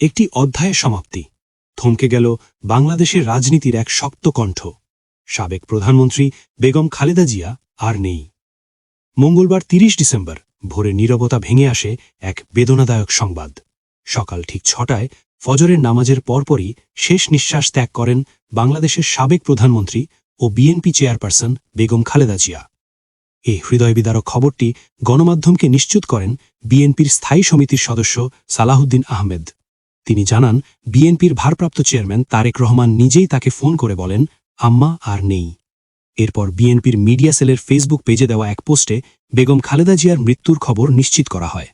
একটি অধ্যায়ের সমাপ্তি। থমকে গেল বাংলাদেশের রাজনীতির এক শক্ত কণ্ঠ। সাবেক প্রধানমন্ত্রী বেগম খালেদা জিয়া আর নেই। মঙ্গলবার ৩০ ডিসেম্বর ভোরে নীরবতা ভেঙে আসে এক বেদনাদায়ক সংবাদ। সকাল ঠিক ছটায় ফজরের নামাজের পরপরই শেষ নিঃশ্বাস ত্যাগ করেন বাংলাদেশের সাবেক প্রধানমন্ত্রী ও বিএনপি চেয়ারপারসন বেগম খালেদা জিয়া। এই হৃদয়বিদারক খবরটি গণমাধ্যমকে নিশ্চিত করেন বিএনপির স্থায়ী সমিতির সদস্য সালাহুদ্দিন আহমেদ। তিনি জানান, বিএনপির ভারপ্রাপ্ত চেয়ারম্যান তারেক রহমান নিজেই তাকে ফোন করে বলেন, আম্মা আর নেই। এরপর বিএনপির মিডিয়া সেলের ফেসবুক পেজে দেওয়া এক পোস্টে বেগম খালেদা জিয়ার মৃত্যুর খবর নিশ্চিত করা হয়।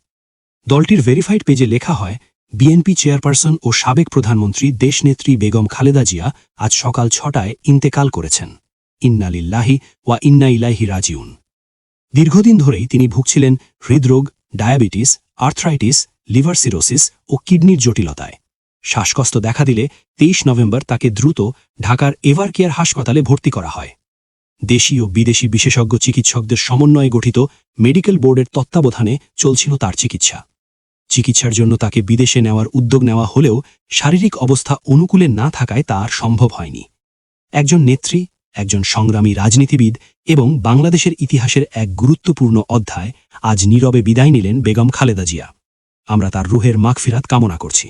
দলটির ভেরিফাইড পেজে লেখা হয়, বিএনপি চেয়ারপারসন ও সাবেক প্রধানমন্ত্রী দেশনেত্রী বেগম খালেদা জিয়া আজ সকাল ছটায় ইন্তেকাল করেছেন। ইন্নালিল্লাহি ওয়া ইন্না ইলাইহি রাজিউন। দীর্ঘদিন ধরেই তিনি ভুগছিলেন হৃদরোগ, ডায়াবেটিস, আর্থ্রাইটিস লিভার সিরোসিস ও কিডনির জটিলতায়। শ্বাসকষ্ট দেখা দিলে তেইশ নভেম্বর তাকে দ্রুত ঢাকার এভার কেয়ার হাসপাতালে ভর্তি করা হয়। দেশি ও বিদেশি বিশেষজ্ঞ চিকিৎসকদের সমন্বয়ে গঠিত মেডিকেল বোর্ডের তত্ত্বাবধানে চলছিল তার চিকিৎসা। চিকিৎসার জন্য তাকে বিদেশে নেওয়ার উদ্যোগ নেওয়া হলেও শারীরিক অবস্থা অনুকূলে না থাকায় তা আর সম্ভব হয়নি। একজন নেত্রী, একজন সংগ্রামী রাজনীতিবিদ এবং বাংলাদেশের ইতিহাসের এক গুরুত্বপূর্ণ অধ্যায় আজ নীরবে বিদায় নিলেন বেগম খালেদা জিয়া। আমরা তার রুহের মাগফিরাত কামনা করছি।